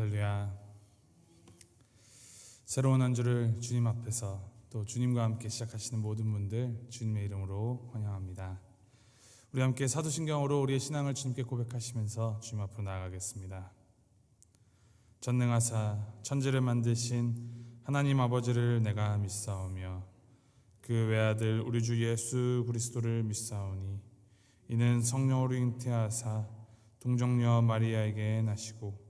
할렐루야. 새로운 한 주를 주님 앞에서 또 주님과 함께 시작하시는 모든 분들 주님의 이름으로 환영합니다. 우리 함께 사도신경으로 우리의 신앙을 주님께 고백하시면서 주님 앞으로 나아가겠습니다. 전능하사 천지를 만드신 하나님 아버지를 내가 믿사오며 그 외아들 우리 주 예수 그리스도를 믿사오니 이는 성령으로 잉태하사 동정녀 마리아에게 나시고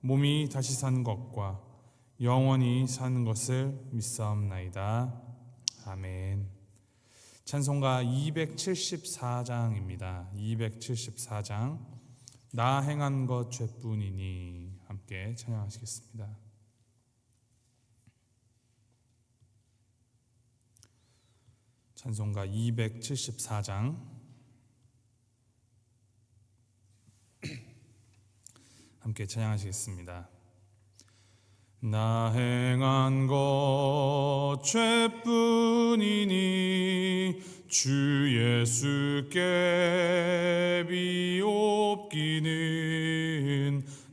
몸이 다시 사는 것과 영원히 사는 것을 믿사옵나이다. 아멘. 찬송가 274장입니다. 274장 나 행한 것 죄뿐이니 함께 찬양하시겠습니다. 찬송가 274장 함께 찬양하시겠습니다. 나 행한 것 죄뿐이니 주 예수께 비옵기는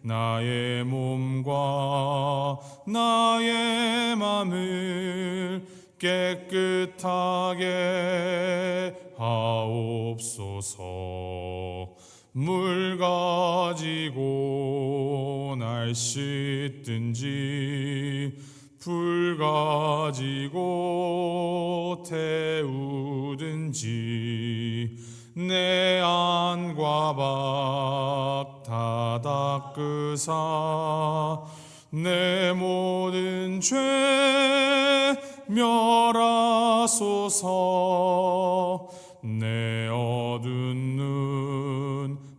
나의 몸과 나의 맘을 깨끗하게 하옵소서 물 가지고 날 씻든지 불 가지고 태우든지 내 안과 밖 다 닦으사 내 모든 죄 멸하소서. 내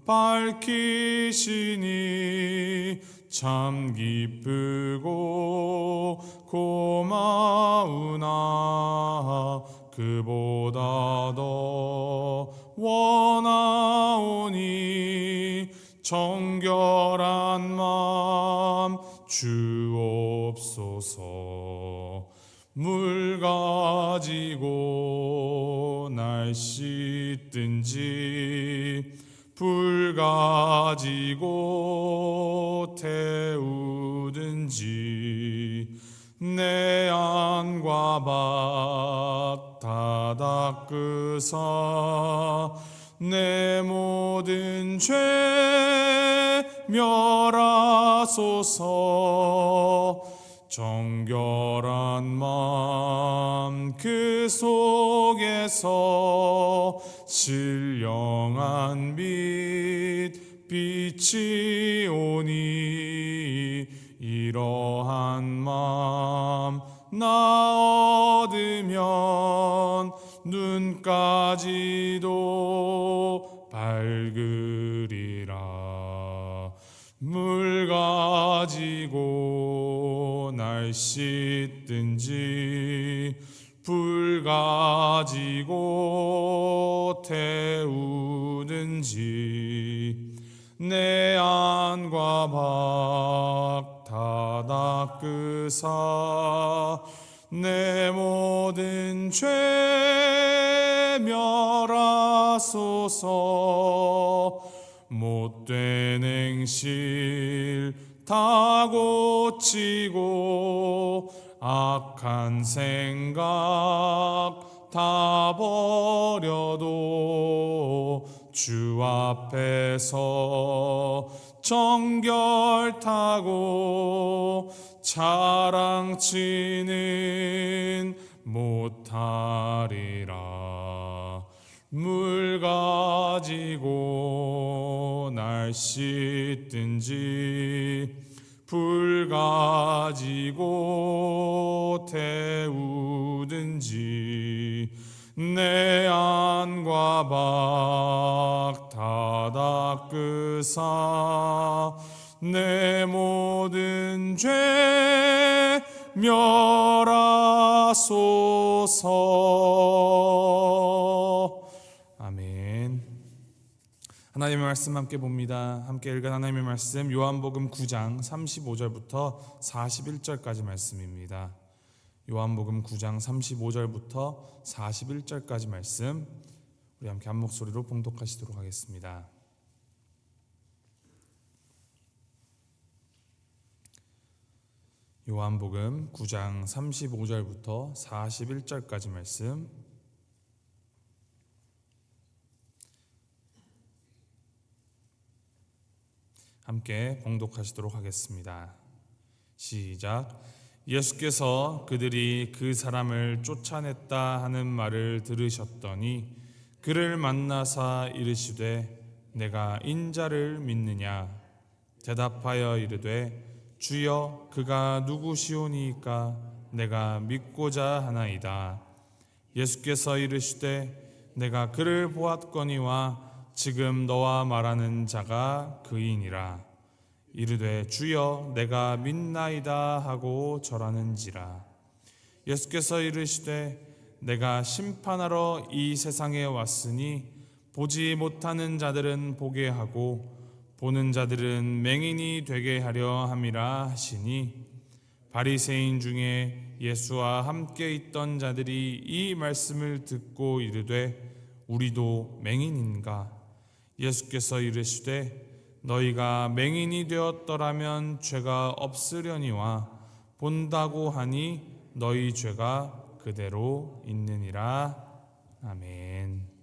밝히시니 참 기쁘고 고마우나 그보다 더 원하오니 정결한 마음 주옵소서. 물 가지고 날 씻든지 불 가지고 태우든지 내 안과 밖다 닦으사 내 모든 죄 멸하소서. 정결한 마음 그 속에서 신령한 빛 빛이 오니 이러한 마음 나 얻으면 눈까지도 밝으리라. 물 가지고 날 씻든지 불 가지고 태우든지 내 안과 밖다 닦으사 내 모든 죄 멸하소서. 못된 행실 다 고치고 악한 생각 다 버려도 주 앞에서 정결타고 자랑치는 못하리라. 물 가지고 날 씻든지 불 가지고 태우든지 내 안과 밖 다 닦으사 내 모든 죄 멸하소서. 하나님의 말씀 함께 봅니다. 함께 읽은 하나님의 말씀 요한복음 9장 35절부터 41절까지 말씀입니다. 요한복음 9장 35절부터 41절까지 말씀 우리 함께 한 목소리로 봉독하시도록 하겠습니다. 요한복음 9장 35절부터 41절까지 말씀 함께 봉독하시도록 하겠습니다. 시작. 예수께서 그들이 그 사람을 쫓아냈다 하는 말을 들으셨더니 그를 만나사 이르시되 내가 인자를 믿느냐 대답하여 이르되 주여 그가 누구시오니이까 내가 믿고자 하나이다 예수께서 이르시되 내가 그를 보았거니와 지금 너와 말하는 자가 그이니라. 이르되 주여 내가 믿나이다 하고 절하는지라. 예수께서 이르시되 내가 심판하러 이 세상에 왔으니 보지 못하는 자들은 보게 하고 보는 자들은 맹인이 되게 하려 함이라 하시니 바리새인 중에 예수와 함께 있던 자들이 이 말씀을 듣고 이르되 우리도 맹인인가 예수께서 이르시되 너희가 맹인이 되었더라면 죄가 없으려니와 본다고 하니 너희 죄가 그대로 있느니라 아멘.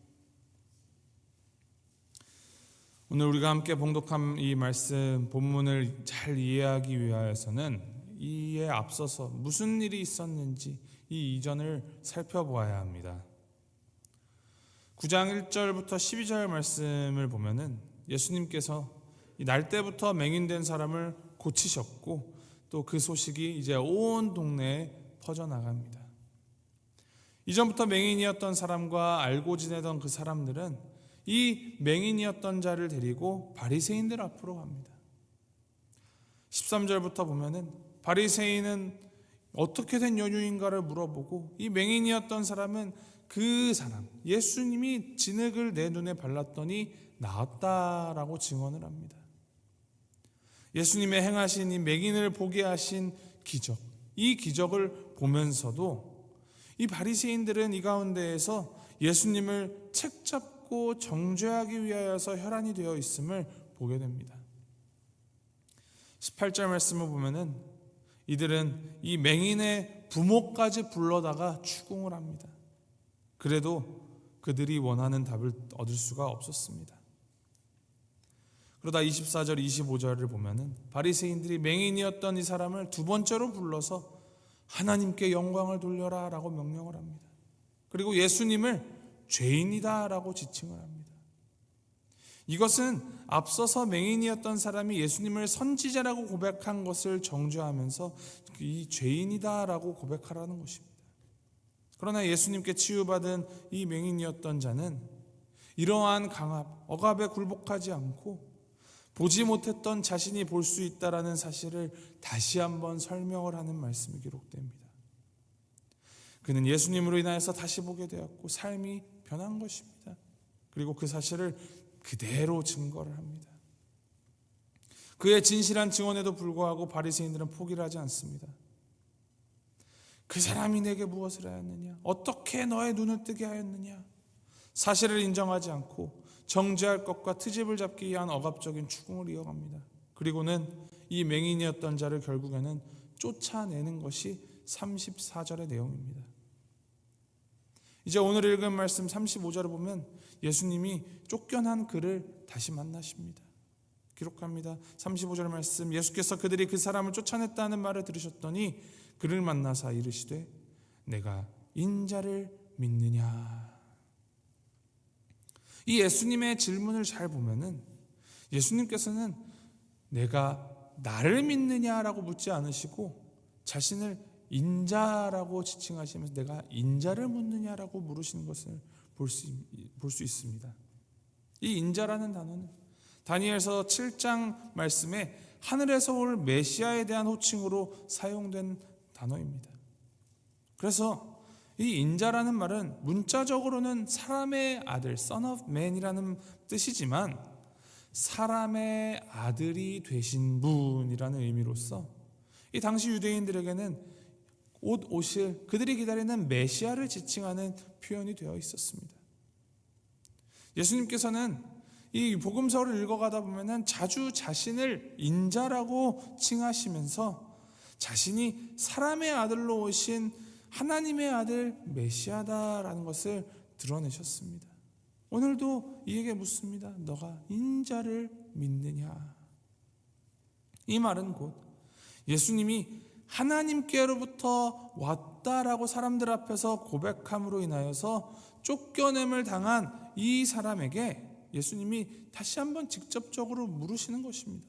오늘 우리가 함께 봉독한 이 말씀 본문을 잘 이해하기 위하여서는 이에 앞서서 무슨 일이 있었는지 이 이전을 살펴보아야 합니다. 9장 1절부터 12절 말씀을 보면은 예수님께서 날 때부터 맹인된 사람을 고치셨고 또 그 소식이 이제 온 동네에 퍼져 나갑니다. 이전부터 맹인이었던 사람과 알고 지내던 그 사람들은 이 맹인이었던 자를 데리고 바리새인들 앞으로 갑니다. 13절부터 보면은 바리새인은 어떻게 된 연유인가를 물어보고 이 맹인이었던 사람은 그 사람 예수님이 진흙을 내 눈에 발랐더니 나았다라고 증언을 합니다. 예수님의 행하신 이 맹인을 보게 하신 기적 이 기적을 보면서도 이 바리새인들은 이 가운데에서 예수님을 책잡고 정죄하기 위하여서 혈안이 되어 있음을 보게 됩니다. 18절 말씀을 보면은 이들은 이 맹인의 부모까지 불러다가 추궁을 합니다. 그래도 그들이 원하는 답을 얻을 수가 없었습니다. 그러다 24절 25절을 보면은 바리새인들이 맹인이었던 이 사람을 두 번째로 불러서 하나님께 영광을 돌려라라고 명령을 합니다. 그리고 예수님을 죄인이다라고 지칭을 합니다. 이것은 앞서서 맹인이었던 사람이 예수님을 선지자라고 고백한 것을 정죄하면서 이 죄인이다라고 고백하라는 것입니다. 그러나 예수님께 치유받은 이 맹인이었던 자는 이러한 강압, 억압에 굴복하지 않고 보지 못했던 자신이 볼 수 있다라는 사실을 다시 한번 설명을 하는 말씀이 기록됩니다. 그는 예수님으로 인하여서 다시 보게 되었고 삶이 변한 것입니다. 그리고 그 사실을 그대로 증거를 합니다. 그의 진실한 증언에도 불구하고 바리새인들은 포기를 하지 않습니다. 그 사람이 내게 무엇을 하였느냐? 어떻게 너의 눈을 뜨게 하였느냐? 사실을 인정하지 않고 정죄할 것과 트집을 잡기 위한 억압적인 추궁을 이어갑니다. 그리고는 이 맹인이었던 자를 결국에는 쫓아내는 것이 34절의 내용입니다. 이제 오늘 읽은 말씀 35절을 보면 예수님이 쫓겨난 그를 다시 만나십니다. 기록합니다. 35절 말씀 예수께서 그들이 그 사람을 쫓아냈다는 말을 들으셨더니 그를 만나사 이르시되 내가 인자를 믿느냐 이 예수님의 질문을 잘 보면은 예수님께서는 내가 나를 믿느냐라고 묻지 않으시고 자신을 인자라고 지칭하시면서 내가 인자를 묻느냐라고 물으시는 것을 볼 수 있습니다. 이 인자라는 단어는 다니엘서 7장 말씀에 하늘에서 올 메시아에 대한 호칭으로 사용된 단어입니다. 그래서 이 인자라는 말은 문자적으로는 사람의 아들, son of man이라는 뜻이지만 사람의 아들이 되신 분이라는 의미로서 이 당시 유대인들에게는 옷 옷을 그들이 기다리는 메시아를 지칭하는 표현이 되어 있었습니다. 예수님께서는 이 복음서를 읽어가다 보면은 자주 자신을 인자라고 칭하시면서 자신이 사람의 아들로 오신 하나님의 아들 메시아다라는 것을 드러내셨습니다. 오늘도 이에게 묻습니다. 너가 인자를 믿느냐? 이 말은 곧 예수님이 하나님께로부터 왔다라고 사람들 앞에서 고백함으로 인하여서 쫓겨냄을 당한 이 사람에게 예수님이 다시 한번 직접적으로 물으시는 것입니다.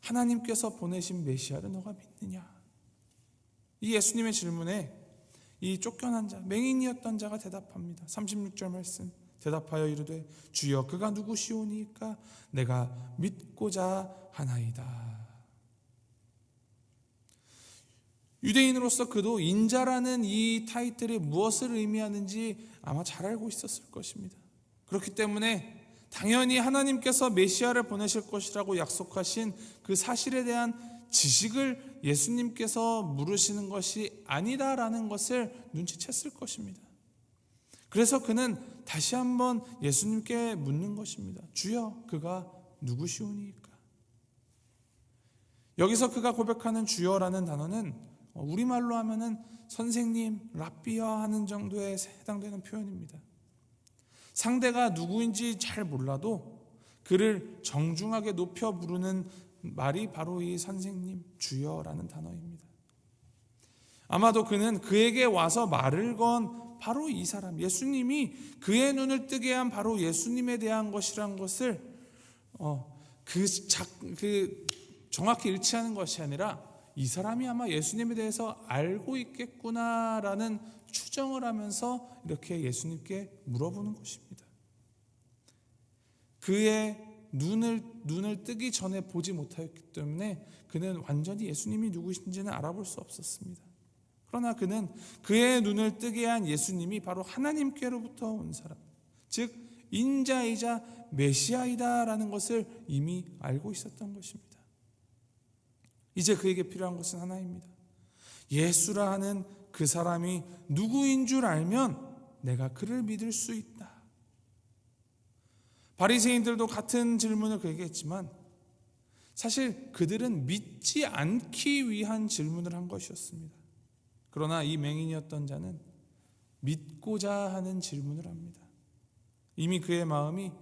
하나님께서 보내신 메시아를 너가 믿느냐? 이 예수님의 질문에 이 쫓겨난 자, 맹인이었던 자가 대답합니다. 36절 말씀. 대답하여 이르되 주여 그가 누구시오니까 내가 믿고자 하나이다. 유대인으로서 그도 인자라는 이 타이틀이 무엇을 의미하는지 아마 잘 알고 있었을 것입니다. 그렇기 때문에 당연히 하나님께서 메시아를 보내실 것이라고 약속하신 그 사실에 대한 지식을 예수님께서 물으시는 것이 아니다라는 것을 눈치챘을 것입니다. 그래서 그는 다시 한번 예수님께 묻는 것입니다. 주여, 그가 누구시오니까? 여기서 그가 고백하는 주여라는 단어는 우리말로 하면은 선생님, 랍비여 하는 정도에 해당되는 표현입니다. 상대가 누구인지 잘 몰라도 그를 정중하게 높여 부르는 말이 바로 이 선생님, 주여라는 단어입니다. 아마도 그는 그에게 와서 말을 건 바로 이 사람, 예수님이 그의 눈을 뜨게 한 바로 예수님에 대한 것이란 것을 어, 그, 작, 그 정확히 일치하는 것이 아니라 이 사람이 아마 예수님에 대해서 알고 있겠구나라는 추정을 하면서 이렇게 예수님께 물어보는 것입니다. 그의 눈을 눈을 뜨기 전에 보지 못하였기 때문에 그는 완전히 예수님이 누구신지는 알아볼 수 없었습니다. 그러나 그는 그의 눈을 뜨게 한 예수님이 바로 하나님께로부터 온 사람, 즉 인자이자 메시아이다라는 것을 이미 알고 있었던 것입니다. 이제 그에게 필요한 것은 하나입니다. 예수라 하는 그 사람이 누구인 줄 알면 내가 그를 믿을 수 있다. 바리새인들도 같은 질문을 그에게 했지만 사실 그들은 믿지 않기 위한 질문을 한 것이었습니다. 그러나 이 맹인이었던 자는 믿고자 하는 질문을 합니다. 이미 그의 마음이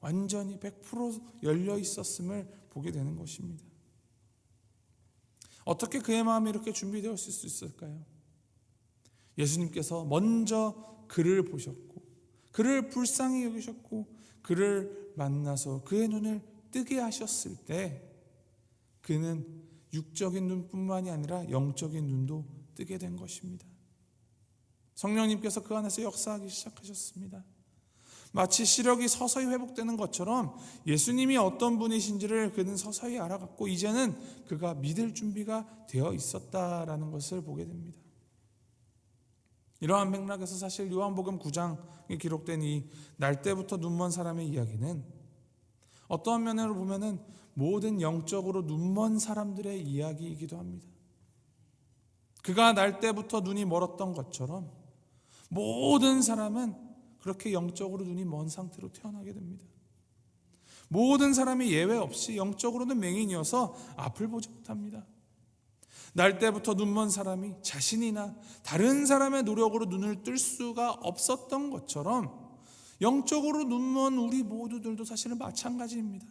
완전히 100% 열려 있었음을 보게 되는 것입니다. 어떻게 그의 마음이 이렇게 준비되었을 수 있을까요? 예수님께서 먼저 그를 보셨고, 그를 불쌍히 여기셨고, 그를 만나서 그의 눈을 뜨게 하셨을 때, 그는 육적인 눈뿐만이 아니라 영적인 눈도 뜨게 된 것입니다. 성령님께서 그 안에서 역사하기 시작하셨습니다. 마치 시력이 서서히 회복되는 것처럼 예수님이 어떤 분이신지를 그는 서서히 알아갔고 이제는 그가 믿을 준비가 되어 있었다라는 것을 보게 됩니다. 이러한 맥락에서 사실 요한복음 9장에 기록된 이 날 때부터 눈먼 사람의 이야기는 어떠한 면으로 보면은 모든 영적으로 눈먼 사람들의 이야기이기도 합니다. 그가 날 때부터 눈이 멀었던 것처럼 모든 사람은 그렇게 영적으로 눈이 먼 상태로 태어나게 됩니다. 모든 사람이 예외 없이 영적으로는 맹인이어서 앞을 보지 못합니다. 날 때부터 눈먼 사람이 자신이나 다른 사람의 노력으로 눈을 뜰 수가 없었던 것처럼 영적으로 눈먼 우리 모두들도 사실은 마찬가지입니다.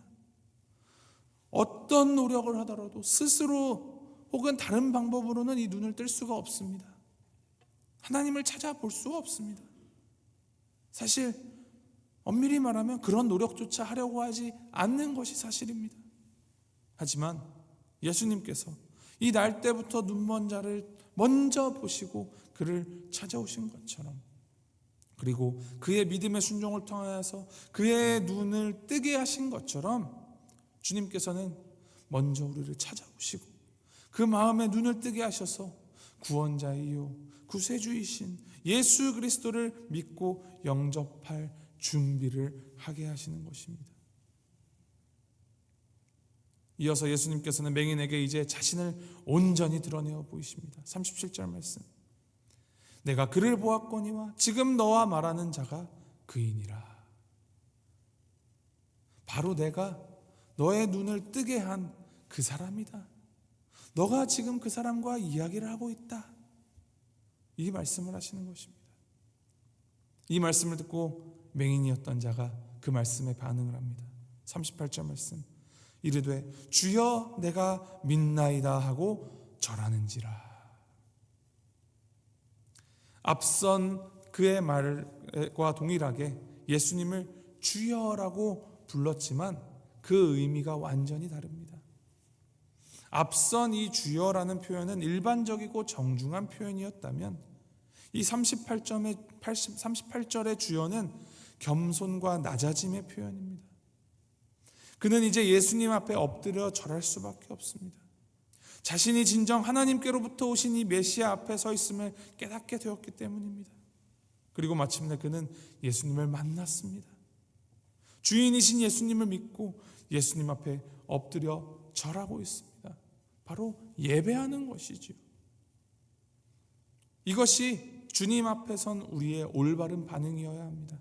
어떤 노력을 하더라도 스스로 혹은 다른 방법으로는 이 눈을 뜰 수가 없습니다. 하나님을 찾아볼 수가 없습니다. 사실 엄밀히 말하면 그런 노력조차 하려고 하지 않는 것이 사실입니다. 하지만 예수님께서 이 날 때부터 눈먼 자를 먼저 보시고 그를 찾아오신 것처럼 그리고 그의 믿음의 순종을 통하여서 그의 눈을 뜨게 하신 것처럼 주님께서는 먼저 우리를 찾아오시고 그 마음에 눈을 뜨게 하셔서 구원자이요 구세주이신 예수 그리스도를 믿고 영접할 준비를 하게 하시는 것입니다. 이어서 예수님께서는 맹인에게 이제 자신을 온전히 드러내어 보이십니다. 37절 말씀. 내가 그를 보았거니와 지금 너와 말하는 자가 그이니라. 바로 내가 너의 눈을 뜨게 한 그 사람이다. 너가 지금 그 사람과 이야기를 하고 있다. 이 말씀을 하시는 것입니다. 이 말씀을 듣고 맹인이었던 자가 그 말씀에 반응을 합니다. 38절 말씀. 이르되 주여 내가 믿나이다 하고 절하는지라. 앞선 그의 말과 동일하게 예수님을 주여라고 불렀지만 그 의미가 완전히 다릅니다. 앞선 이 주여라는 표현은 일반적이고 정중한 표현이었다면 이 38점의 80, 38절의 주여는 겸손과 낮아짐의 표현입니다. 그는 이제 예수님 앞에 엎드려 절할 수밖에 없습니다. 자신이 진정 하나님께로부터 오신 이 메시아 앞에 서 있음을 깨닫게 되었기 때문입니다. 그리고 마침내 그는 예수님을 만났습니다. 주인이신 예수님을 믿고 예수님 앞에 엎드려 절하고 있습니다. 바로 예배하는 것이지요. 이것이 주님 앞에 선 우리의 올바른 반응이어야 합니다.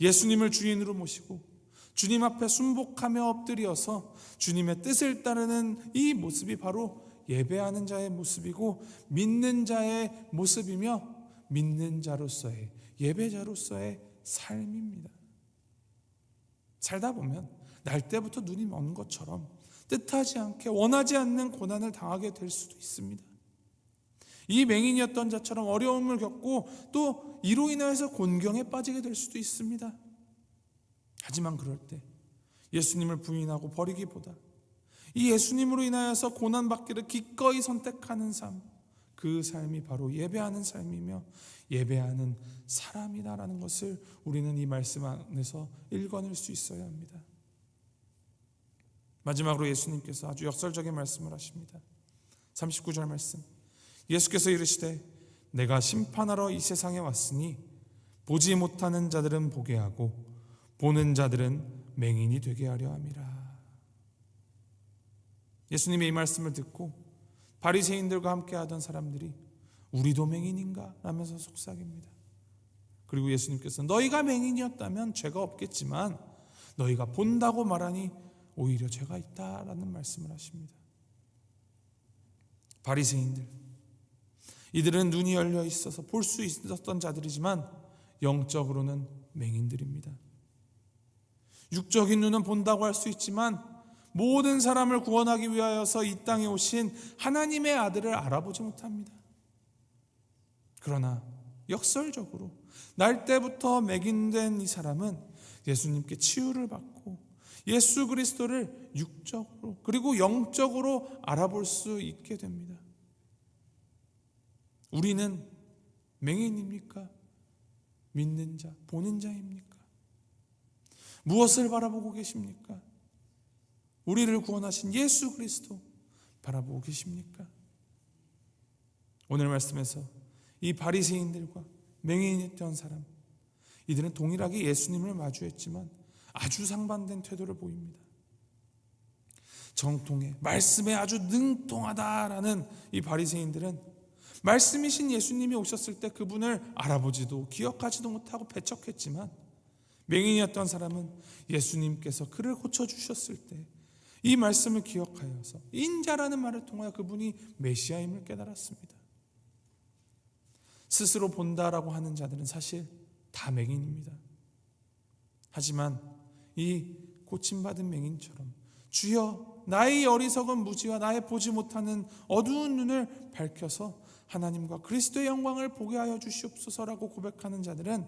예수님을 주인으로 모시고 주님 앞에 순복하며 엎드려서 주님의 뜻을 따르는 이 모습이 바로 예배하는 자의 모습이고 믿는 자의 모습이며 믿는 자로서의 예배자로서의 삶입니다. 살다 보면 날 때부터 눈이 먼 것처럼 뜻하지 않게 원하지 않는 고난을 당하게 될 수도 있습니다. 이 맹인이었던 자처럼 어려움을 겪고 또 이로 인하여서 곤경에 빠지게 될 수도 있습니다. 하지만 그럴 때 예수님을 부인하고 버리기보다 이 예수님으로 인하여서 고난받기를 기꺼이 선택하는 삶, 그 삶이 바로 예배하는 삶이며 예배하는 사람이다라는 것을 우리는 이 말씀 안에서 읽어낼 수 있어야 합니다. 마지막으로 예수님께서 아주 역설적인 말씀을 하십니다. 39절 말씀. 예수께서 이르시되 내가 심판하러 이 세상에 왔으니 보지 못하는 자들은 보게 하고 보는 자들은 맹인이 되게 하려 함이라. 예수님의 이 말씀을 듣고 바리새인들과 함께 하던 사람들이 우리도 맹인인가 라면서 속삭입니다. 그리고 예수님께서 너희가 맹인이었다면 죄가 없겠지만 너희가 본다고 말하니 오히려 죄가 있다라는 말씀을 하십니다. 바리새인들 이들은 눈이 열려 있어서 볼 수 있었던 자들이지만 영적으로는 맹인들입니다. 육적인 눈은 본다고 할 수 있지만 모든 사람을 구원하기 위하여서 이 땅에 오신 하나님의 아들을 알아보지 못합니다. 그러나 역설적으로 날 때부터 맹인된 이 사람은 예수님께 치유를 받고 예수 그리스도를 육적으로 그리고 영적으로 알아볼 수 있게 됩니다. 우리는 맹인입니까? 믿는 자, 보는 자입니까? 무엇을 바라보고 계십니까? 우리를 구원하신 예수 그리스도 바라보고 계십니까? 오늘 말씀에서 이 바리새인들과 맹인이었던 사람 이들은 동일하게 예수님을 마주했지만 아주 상반된 태도를 보입니다. 정통에 말씀에 아주 능통하다라는 이 바리새인들은 말씀이신 예수님이 오셨을 때 그분을 알아보지도 기억하지도 못하고 배척했지만 맹인이었던 사람은 예수님께서 그를 고쳐 주셨을 때 이 말씀을 기억하여서 인자라는 말을 통하여 그분이 메시아임을 깨달았습니다. 스스로 본다라고 하는 자들은 사실 다 맹인입니다. 하지만 이 고침받은 맹인처럼 주여 나의 어리석은 무지와 나의 보지 못하는 어두운 눈을 밝혀서 하나님과 그리스도의 영광을 보게 하여 주시옵소서라고 고백하는 자들은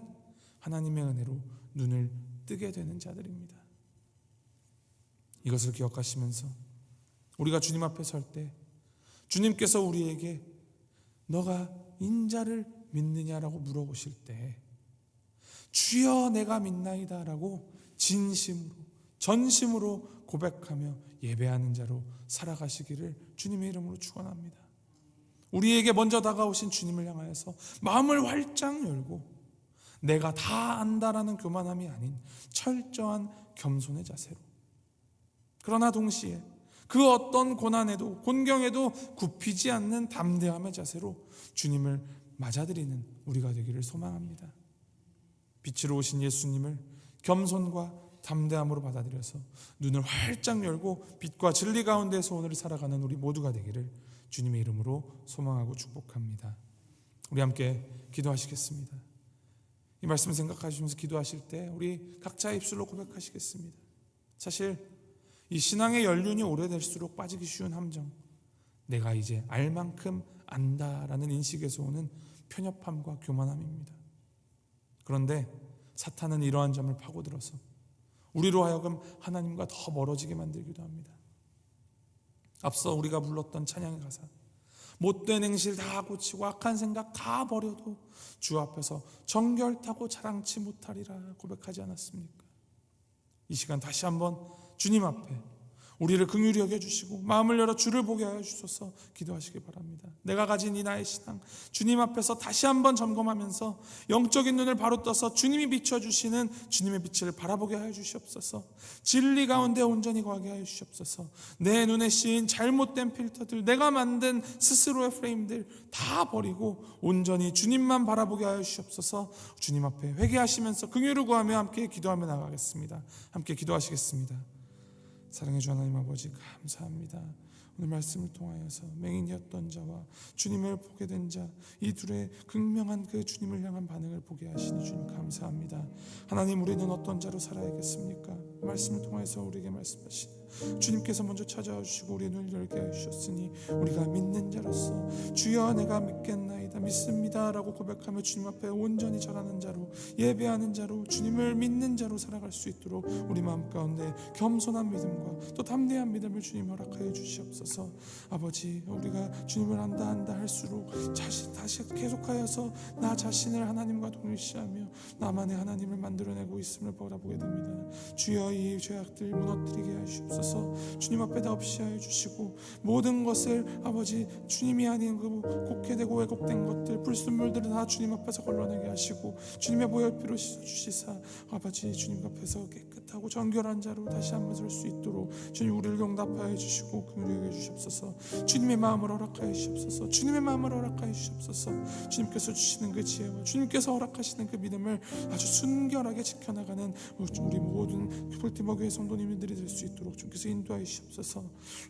하나님의 은혜로 눈을 뜨게 되는 자들입니다. 이것을 기억하시면서 우리가 주님 앞에 설 때 주님께서 우리에게 너가 인자를 믿느냐라고 물어보실 때 주여 내가 믿나이다라고 진심으로 전심으로 고백하며 예배하는 자로 살아가시기를 주님의 이름으로 축원합니다. 우리에게 먼저 다가오신 주님을 향하여서 마음을 활짝 열고 내가 다 안다라는 교만함이 아닌 철저한 겸손의 자세로 그러나 동시에 그 어떤 고난에도 곤경에도 굽히지 않는 담대함의 자세로 주님을 맞아들이는 우리가 되기를 소망합니다. 빛으로 오신 예수님을 겸손과 담대함으로 받아들여서 눈을 활짝 열고 빛과 진리 가운데서 오늘을 살아가는 우리 모두가 되기를 주님의 이름으로 소망하고 축복합니다. 우리 함께 기도하시겠습니다. 이 말씀 생각하시면서 기도하실 때 우리 각자 입술로 고백하시겠습니다. 사실 이 신앙의 연륜이 오래될수록 빠지기 쉬운 함정. 내가 이제 알 만큼 안다라는 인식에서 오는 편협함과 교만함입니다. 그런데 사탄은 이러한 점을 파고들어서 우리로 하여금 하나님과 더 멀어지게 만들기도 합니다. 앞서 우리가 불렀던 찬양의 가사 못된 행실 다 고치고 악한 생각 다 버려도 주 앞에서 정결타고 자랑치 못하리라 고백하지 않았습니까? 이 시간 다시 한번 주님 앞에 우리를 긍휼히 여겨 주시고 마음을 열어 주를 보게 하여 주소서 기도하시기 바랍니다. 내가 가진 이 나의 신앙 주님 앞에서 다시 한번 점검하면서 영적인 눈을 바로 떠서 주님이 비춰 주시는 주님의 빛을 바라보게 하여 주시옵소서. 진리 가운데 온전히 거하게 하여 주시옵소서. 내 눈에 씌인 잘못된 필터들, 내가 만든 스스로의 프레임들 다 버리고 온전히 주님만 바라보게 하여 주시옵소서. 주님 앞에 회개하시면서 긍휼을 구하며 함께 기도하며 나가겠습니다. 함께 기도하시겠습니다. 사랑해 주 하나님 아버지 감사합니다. 오늘 말씀을 통하여서 맹인이었던 자와 주님을 보게 된 자 이 둘의 극명한 그 주님을 향한 반응을 보게 하시니 주님 감사합니다. 하나님 우리는 어떤 자로 살아야겠습니까? 말씀을 통해서 우리에게 말씀하시니 주님께서 먼저 찾아와 주시고 우리의 눈을 열게 해주셨으니 우리가 믿는 자로서 주여 내가 믿겠나이다 믿습니다라고 고백하며 주님 앞에 온전히 절하는 자로 예배하는 자로 주님을 믿는 자로 살아갈 수 있도록 우리 마음 가운데 겸손한 믿음과 또 담대한 믿음을 주님 허락하여 주시옵소서. 아버지 우리가 주님을 안다 안다 할수록 자신 다시 계속하여서 나 자신을 하나님과 동일시하며 나만의 하나님을 만들어내고 있음을 바라보게 됩니다. 주여 이 죄악들 무너뜨리게 하시옵소서 주님 앞에 다 없이 하여 주시고 모든 것을 아버지 주님이 아닌 그 곡해되고 왜곡된 것들 불순물들을 다 주님 앞에서 걸러내게 하시고 주님의 보혈피로 씻어주시사 아버지 주님 앞에서 깨끗하고 정결한 자로 다시 한번 설 수 있도록 주님 우리를 용납하여 주시고 긍휼히 주시옵소서. 주님의 마음을 허락하여 주시옵소서. 주님의 마음을 허락하여 주시옵소서. 주님께서 주시는 그 지혜와 주님께서 허락하시는 그 믿음을 아주 순결하게 지켜나가는 우리 모든 풀티머 교회 성도님들이 될 수 있도록 주님께서 인도하여 주시옵소서.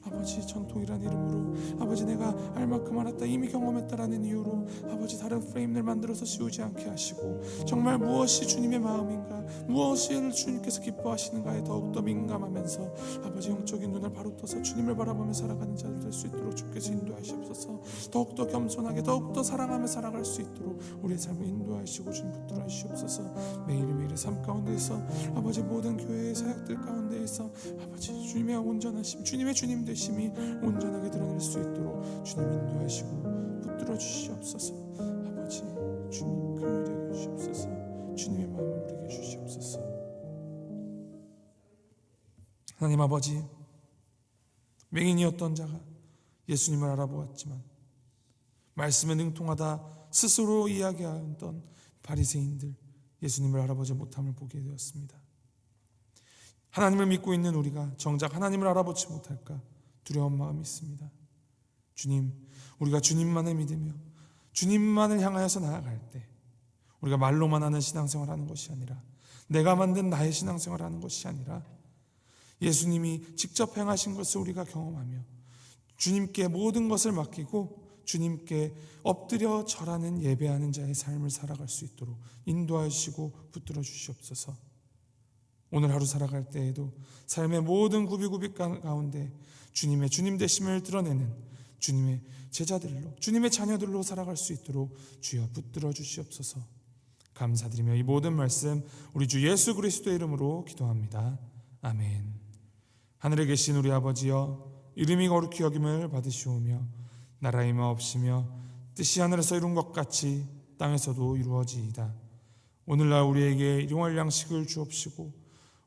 아버지 전통이란 이름으로. 아버지 내가 알 만큼 알았다. 이미 경험했다라는 이유로 아버지 다른 프레임을 만들어서 씌우지 않게 하시고 정말 무엇이 주님의 마음인가? 무엇을 주님께서 기뻐하시는가에 더욱더 민감하면서 아버지 영적인 눈을 바로 떠서 주님을 바라보며 살아가는 자들 될 수 있도록 주께서 인도하시옵소서. 더욱더 겸손하게 더욱더 사랑하며 살아갈 수 있도록 우리의 삶을 인도하시고 주님 붙들어 주시옵소서. 매일매일의 삶 가운데에서 아버지 모든 교회의 사역들 가운데에서 아버지 주님의 온전하심 주님의 주님 되심이 온전하게 드러낼 수 있도록 주님 인도하시고 붙들어 주시옵소서. 아버지 주님 긍휼히 주시옵소서. 주님의 마음을 우리에게 주시옵소서. 하나님 아버지 맹인이었던 자가 예수님을 알아보았지만 말씀에 능통하다 스스로 이야기하던 바리새인들 예수님을 알아보지 못함을 보게 되었습니다. 하나님을 믿고 있는 우리가 정작 하나님을 알아보지 못할까 두려운 마음이 있습니다. 주님, 우리가 주님만을 믿으며 주님만을 향하여서 나아갈 때 우리가 말로만 하는 신앙생활 하는 것이 아니라 내가 만든 나의 신앙생활 하는 것이 아니라 예수님이 직접 행하신 것을 우리가 경험하며 주님께 모든 것을 맡기고 주님께 엎드려 절하는 예배하는 자의 삶을 살아갈 수 있도록 인도하여 주시고 붙들어 주시옵소서. 오늘 하루 살아갈 때에도 삶의 모든 구비구비 가운데 주님의 주님 되심을 드러내는 주님의 제자들로 주님의 자녀들로 살아갈 수 있도록 주여 붙들어 주시옵소서. 감사드리며 이 모든 말씀 우리 주 예수 그리스도의 이름으로 기도합니다. 아멘. 하늘에 계신 우리 아버지여 이름이 거룩히 여김을 받으시오며 나라의 마옵시며 뜻이 하늘에서 이룬 것 같이 땅에서도 이루어지이다. 오늘날 우리에게 일용할 양식을 주옵시고